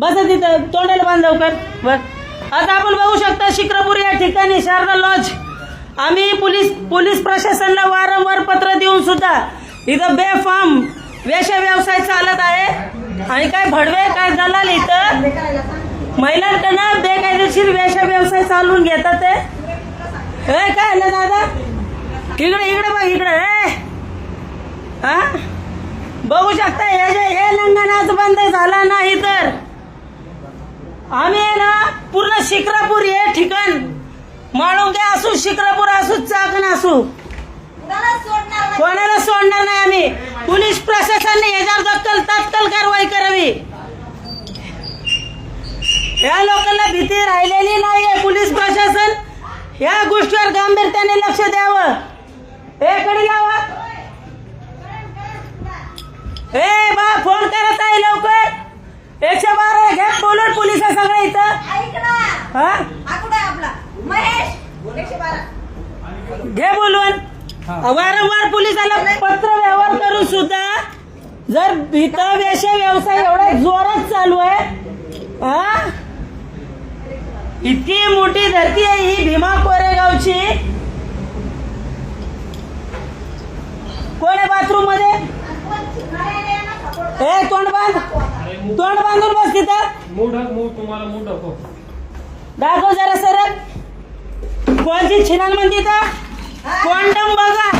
बसा तिथं तोंडाला बांध लवकर. बस आता आपण बघू शकता शिक्रपूर या ठिकाणी शारदा लॉज आम्ही पोलीस पोलीस प्रशासनाला वारंवार पत्र देऊन सुद्धा इथं बेफाम वेश व्यवसाय चालत आहे. आणि काय भडवे काय दलाल इथं? महिलांकडनं बेकायदेशीर वेश व्यवसाय चालवून घेतात ते. काय ना दादा? इकडे इकडे बघ इकडे. हे हा? बघू शकता हे जे हे लंगणाच बंद झाला नाही तर. आम्ही आहे ना पूर्ण शिक्रापूर हे ठिकाण माळुंगे असू शिक्रापूर असू चाकण असू. कोणाला सोडणार नाही? आम्ही. पोलीस प्रशासनाने याच्यावर दक्कल तात्काळ कारवाई करावी. या लोकांना भीती राहिलेली नाहीये पोलीस प्रशासन. या गोष्टीवर गांभीर्याने लक्ष द्यावं. हे कडी लावा. ए बा फोन करत आहे लवकर. एकशे बारा घ्या बोलून पोलीस आहे सगळं इथं. हा? घे बोलून. वारंवार पोलिसाला पत्र व्यवहार करून सुद्धा जर इथं वेश्या व्यवसाय एवढा जोरात चालू आहे हा? इतकी मोठी धरती आहे ही भीमा कोरेगावची. कोण आहे बाथरूममध्ये ए तोंड बांध तोंड बांधून बस तुम्हाला मूड दाखव जरा सरळ. कोणची छिनान म्हणते तर कोंडम बघा.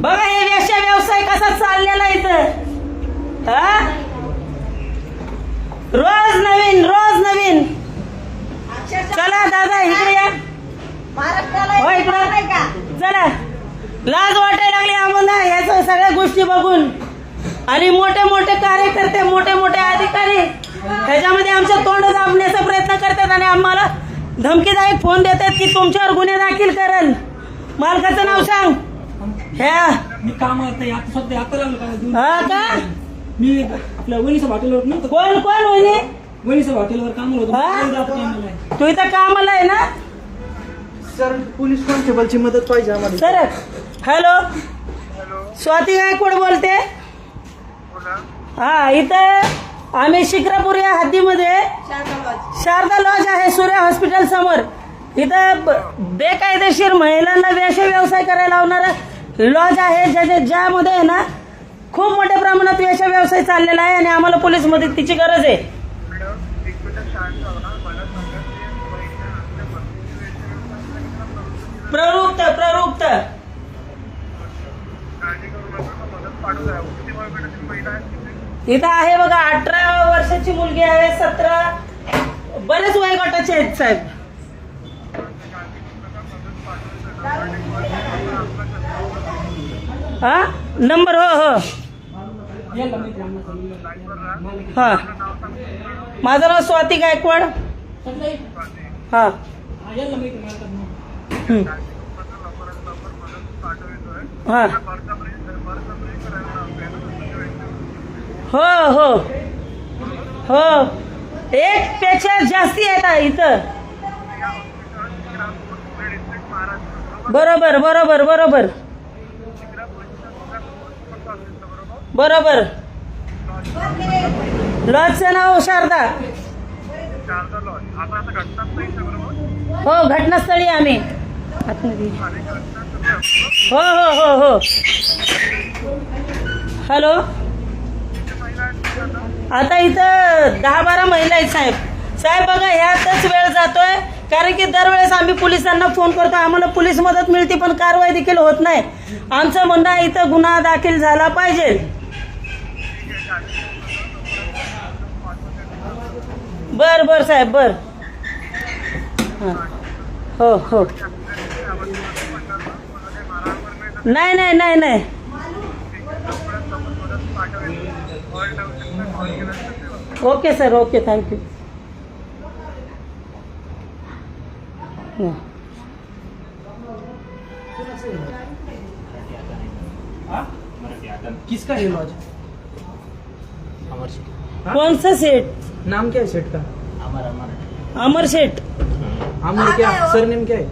बघा हे वेश्या व्यवसाय कसा चाललेला इथं. हा? रोज नवीन रोज नवीन. चला दादा इकडे या. हो इकडं. चला. लाज वाटायला लागली आम्हाला. याच सगळ्या गोष्टी बघून. आणि मोठे मोठे कार्यकर्ते मोठे मोठे अधिकारी. ह्याच्यामध्ये आमच्या तोंड दाबण्याचा प्रयत्न करतात आणि आम्हाला धमकीदायक फोन देतात की तुमच्यावर गुन्हे दाखल करेल मालकाचं नाव सांग. ह्या. मी काम सध्या आता लागलो हा का? मी आपल्या हॉटेलवर नव्हतं. कोण कोण वणीच्या हॉटेलवर कामाला होतो. तू इथं कामाला आहे ना? सर पोलीस कॉन्स्टेबलची मदत पाहिजे आम्हाला. Sir hello? स्वाती गायकवाड बोलते. हा इथं. आम्ही शिक्रापूर या हद्दीमध्ये शारदा लॉज आहे सूर्य हॉस्पिटल समोर. इथं बेकायदेशीर महिलांना वेश्या व्यवसाय करायला लावणारा लॉज आहे ज्याच्या ज्यामध्ये आहे ना खूप मोठ्या प्रमाणात वेश्या व्यवसाय चाललेला आहे आणि आम्हाला पोलीस मदतीची गरज आहे. प्रवृत्त प्रवृत्त. इथं आहे बघा अठरा वर्षाची मुलगी आहे सतरा. बरेच वयोगटाचे आहेत साहेब. हा? नंबर हो हो. हा. माझं नाव स्वाती गायकवाड. हा. हा, याला माहिती आहे, मालकाचं नाव. हम्म. हो हो. हो. एक पेक्षा जास्ती आहेत इथं. बरोबर बरोबर बरोबर. बरोबर. लॉजचं नाव शारदा. हो घटनास्थळी आम्ही. हो हो हो हो. हॅलो? आता इथं दहा बारा महिला आहेत साहेब. साहेब बघा ह्यातच वेळ जातोय. कारण की दरवेळेस आम्ही पोलिसांना फोन करतो. आम्हाला पोलीस मदत मिळते पण कारवाई देखील होत नाही. आमचं म्हणणं आहे इथं गुन्हा दाखल झाला पाहिजे. बर बर साहेब बर. हो हो. नाही नाही नाही नाही. ओके सर ओके थँक्यू किसका है लॉज कौन सा सेट नाम क्या है सेट का? अमर सेठ। अमर क्या? सरनेम क्या है?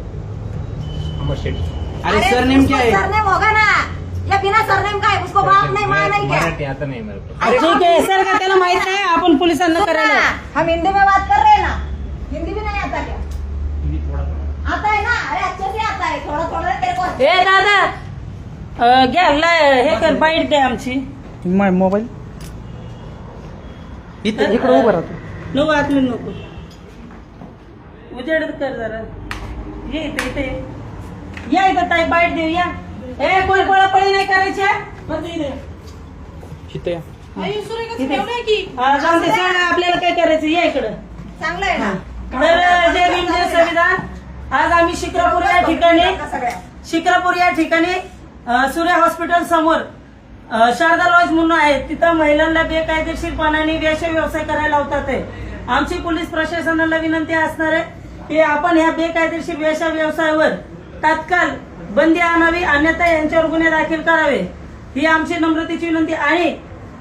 अमर शेठ। अरे सरनेम क्या है? सरनेम होगा ना। या बिना सरनेम का है उसको बाप नहीं माँ नहीं क्या? मराठी आता नाही मेरे को ठीक आहे सर का त्याला माहीत नाही आपण पोलिसांना सुन करायला. ना, हम हिंदी में बात कर रहे हैं ना? हिंदी भी नहीं आता क्या? आता है ना? अरे अच्छे से आता है थोड़ा थोड़ा तेरे को ए दादा अं, घ्या ल- हे? कर बाईट द्या आमची। My mobile. इथे इकडे उभं राहतो. नको आतमध्ये नको उजेड कर जरा। ये इथे इथे। ये. या इथं ताई बाईट देऊ या। ए कोण पळापळी नाही करायची या. जाऊन सांगा आपल्याला काय करायचं? या इकडं. चांगलं आहे ना? तर जय भीम जय संविधान आज आम्ही शिक्रापूर या ठिकाणी शिक्रापूर या ठिकाणी अ, सूर्य हॉस्पिटल समोर अ, शारदा लॉज म्हणून आहे. तिथं महिलांना बेकायदेशीरपणाने वेश्या व्यवसाय करायला लावतात आहे आमची पोलीस प्रशासनाला विनंती असणार आहे की आपण ह्या बेकायदेशीर वेश्या व्यवसायावर तात्काळ बंदी आणावी अन्यथा यांच्यावर गुन्हे दाखल करावे. ही आमची नम्रतेची विनंती आणि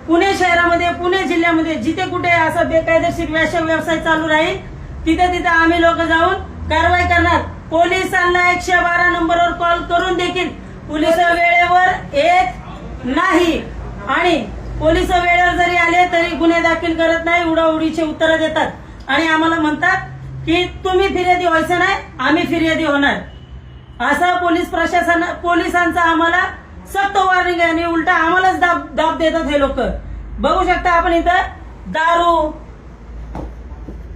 पुणे शहरामध्ये पुणे जिल्ह्यामध्ये जिथे कुठे असा बेकायदेशीर वेश्या व्यवसाय चालू राहील तिथे तिथे आम्ही लोक जाऊन कारवाई करणार. पोलिसांना एकशे बारा नंबरवर कॉल करून देखील पोलीस वेळेवर येत नाही. आणि पोलीस वेळेवर जरी आले तरी गुन्हे दाखल करत नाही उडाउडीचे उत्तर देतात. आणि आम्हाला म्हणतात की तुम्ही फिर्यादी व्हायचं नाही आम्ही फिर्यादी होणार. असा पोलीस प्रशासन पोलिसांचा आम्हाला सक्त वॉर्निंग आणि उलटा आम्हालाच दाब दाब देतात हे लोक. बघू शकता आपण इथं दारू.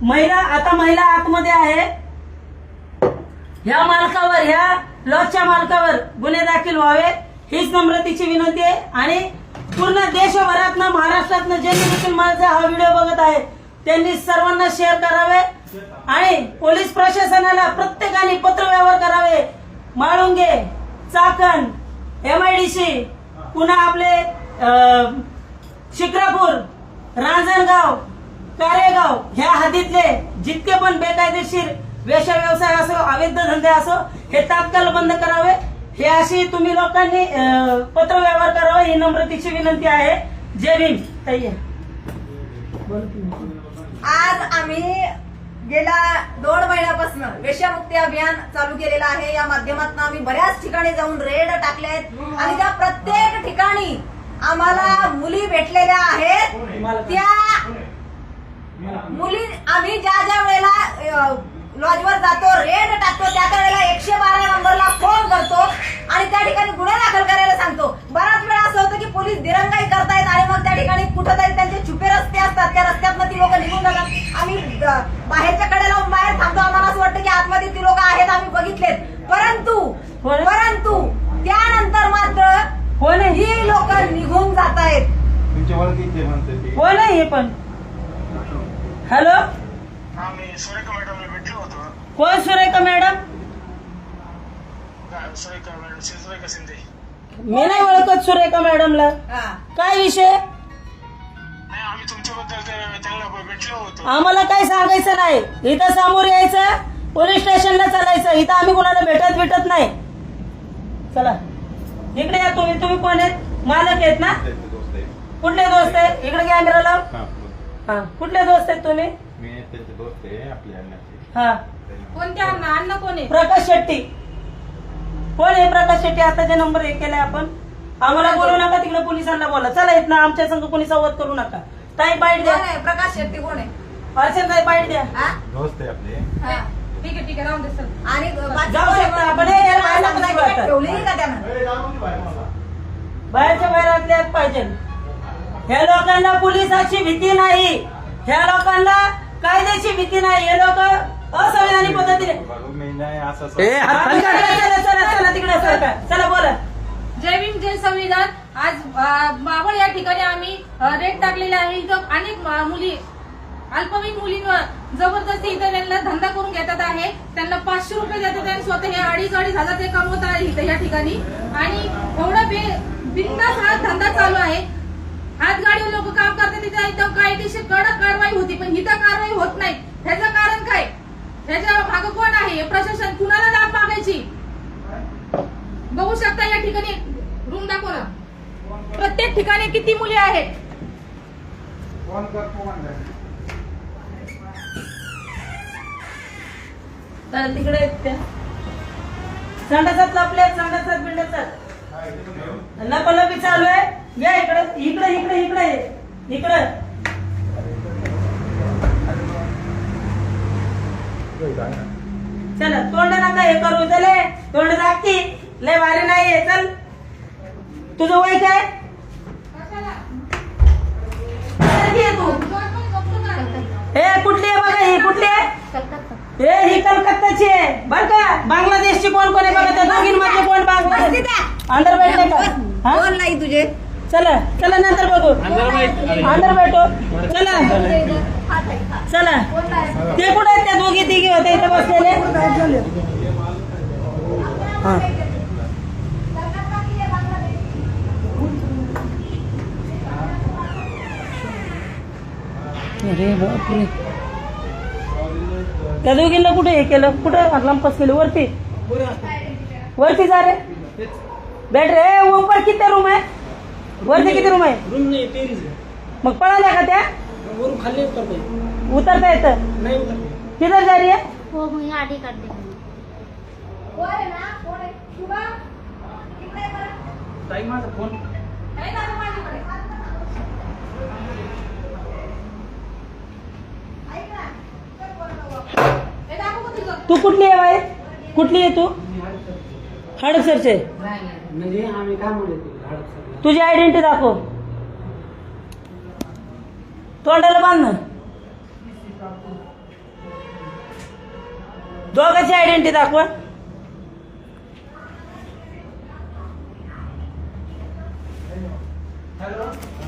महिला आता महिला आतमध्ये आहे. ह्या मालकावर ह्या लॉजच्या मालकावर गुन्हे दाखल व्हावे हीच नम्रतेची विनंती आहे. आणि पूर्ण देशभरातनं महाराष्ट्रातनं ज्यांनी देखील माझा हा व्हिडिओ बघत आहे त्यांनी सर्वांना शेअर करावे. आणि पोलीस प्रशासनाला प्रत्येकाने पत्रव्यवहार करावे. माळुंगे चाकण एमआयडीसी पुन्हा आपले शिक्रापूर रांजणगाव कारेगाव ह्या हद्दीतले जितके पण बेकायदेशीर वेशा व्यवसाय असो अवैध धंदे असो हे तात्काळ बंद करावे. हे अशी तुम्ही लोकांनी पत्रव्यवहार करावा ही नम्रतेची विनंती आहे. जय भीम. आज आम्ही गेल्या दोन महिन्यापासून वेश्यामुक्ती अभियान चालू केलेलं आहे. या माध्यमातून आम्ही बऱ्याच ठिकाणी जाऊन रेड टाकले आहेत. आणि त्या प्रत्येक ठिकाणी आम्हाला मुली भेटलेल्या आहेत. त्या मुली आम्ही ज्या ज्या वेळेला लॉजवर जातो रेड टाकतो त्या त्या वेळेला एकशे बारा नंबरला फोन करतो आणि त्या ठिकाणी गुन्हे दाखल करायला सांगतो. बराच वेळा असं होतं की पोलीस दिरंग करतायत आणि मग त्या ठिकाणी कुठंतरी त्यांचे छुपे रस्ते असतात त्या रस्त्यातनं ती लोक निघून जातात आम्ही अ, बाहेरच्या कडेला उभं बाहेर थांबतो आम्हाला असं वाटतं की आतमध्ये ती लोक आहेत आम्ही बघितलेत परंतु होय. परंतु त्यानंतर मात्र कोण आहे ही लोक निघून जात आहेत तुमच्या ओळखीचे म्हणते ते कोण आहे हे पण. हॅलो आम्ही सुरेखा मॅडमला भेटलो होतो. कोण सुरेखा मॅडम? काय सुरेखा मॅडम सुरेखा शिंदे. मी नाही ओळखत सुरेखा मॅडमला. हा. काय विषय? नाही आम्ही तुमच्याबद्दल ते- त्यांना भेटलो होतो. आम्हाला काही सांगायचं नाही. इथं समोर यायचं पोलीस स्टेशनला चालायचं. इथं आम्ही कोणाला भेटत भेटत नाही. चला. इकडे या तुम्ही. तुम्ही कोण आहेत? मालक आहेत ना? आहे कुठले दोस्त आहेत? इकडे कॅमेरा लाव हा, बोल. हा कुठले दोस्त आहेत तुम्ही? मी त्यांचे दोस्त आहे आपल्या अण्णाचे. हा. कोणत्या अण्णा? अण्णा कोण आहे? प्रकाश शेट्टी. कोण आहे प्रकाश शेट्टी? आता जे नंबर हे केलाय आपण. आम्हाला बोलू. नका तिकडे पोलिसांना बोला. चला येत ना आमच्या संघ कोणी संवाद करू नका. ताई बाईट द्या. कोण आहे? प्रकाश शेट्टी कोण आहे? अर्चन ताई बाईट द्या. हा? दोस्त आहे आपले. हा. ठीक आहे ठीक आहे. राहून दे सर आणि बाकी जाऊ कोण आहे? शकता आपण. हे याला बाहेर बाहेरच्या बाहेर असल्यात पाहिजे. ह्या लोकांना पोलिसाची भीती नाही. ह्या लोकांना कायद्याची भीती नाही. हे लोक असंविधानिक पद्धतीने बघू मी नाही असं ए, हात खाली चला बोला. जय भीम जय संविधान. आज मावळ या ठिकाणी आम्ही रेट टाकलेले आहे. इथं अनेक मुली अल्पवयीन मुलींवर जबरदस्ती इथं त्यांना धंदा करून घेतात आहे. त्यांना पाचशे रुपये देतात आणि स्वतः हे अडीच अडीच हजार ते कमवत आहे इथं या ठिकाणी. आणि एवढा बे बिंदास हा धंदा चालू आहे. हातगाडीवर लोक काम करतात तिथे इथं कायदेशीर कडक कारवाई होती पण इथं कारवाई होत नाही. ह्याचं कारण काय? ह्याच्या मागं कोण आहे? हे प्रशासन कुणाला दाब मागायची? बघू शकता या ठिकाणी रूम दाखवा ना. प्रत्येक ठिकाणी किती मुली आहेत? चला तिकडे आहेत त्या. संडासात लपले संडासात बिंडासात. लपलपी चालू आहे. या इकडे इकडे इकडे इकडे इकडे. चल तोंड नका हे करू चले तोंड दाखती लय भारी नाहीये चल. तुझं वय काय? किती आहे तू हे कुठली आहे बघा ही कुठली आहे? हे ही कलकत्ताची आहे. बर का? बांगलादेशची कोण कोण आहे बघा त्या दोघींमध्ये कोण बांगलादेश अंदर बैठले का? कोण नाही तुझे. चला चला नंतर बघू. अंदर बैठो चला. चला. ते कुठे आहेत त्या दोघी तिघी होते इथे बसलेले? हा. अरे बापरे. त्या दोघींना कुठे हे केलं? कुठं लंपस केलं वरती? वरती जा रे. बैठ रे ऊपर किती रूम आहे? वरती किती रूम आहे? रूम नाही टेरिस मग पळाल्या का त्या? वरून खाली उतरतोय. उतरता येतं. नाही उतरते किधर जा रही है? मी आधी काढते. ताई माझा फोन. तू कुठली आहे बाई? कुठली आहे तू? हडपसरचे. म्हणजे तुझी आयडेंटिटी दाखव. तोंडाला बांध दोघांची आयडेंटिटी दाखवा. हॅलो?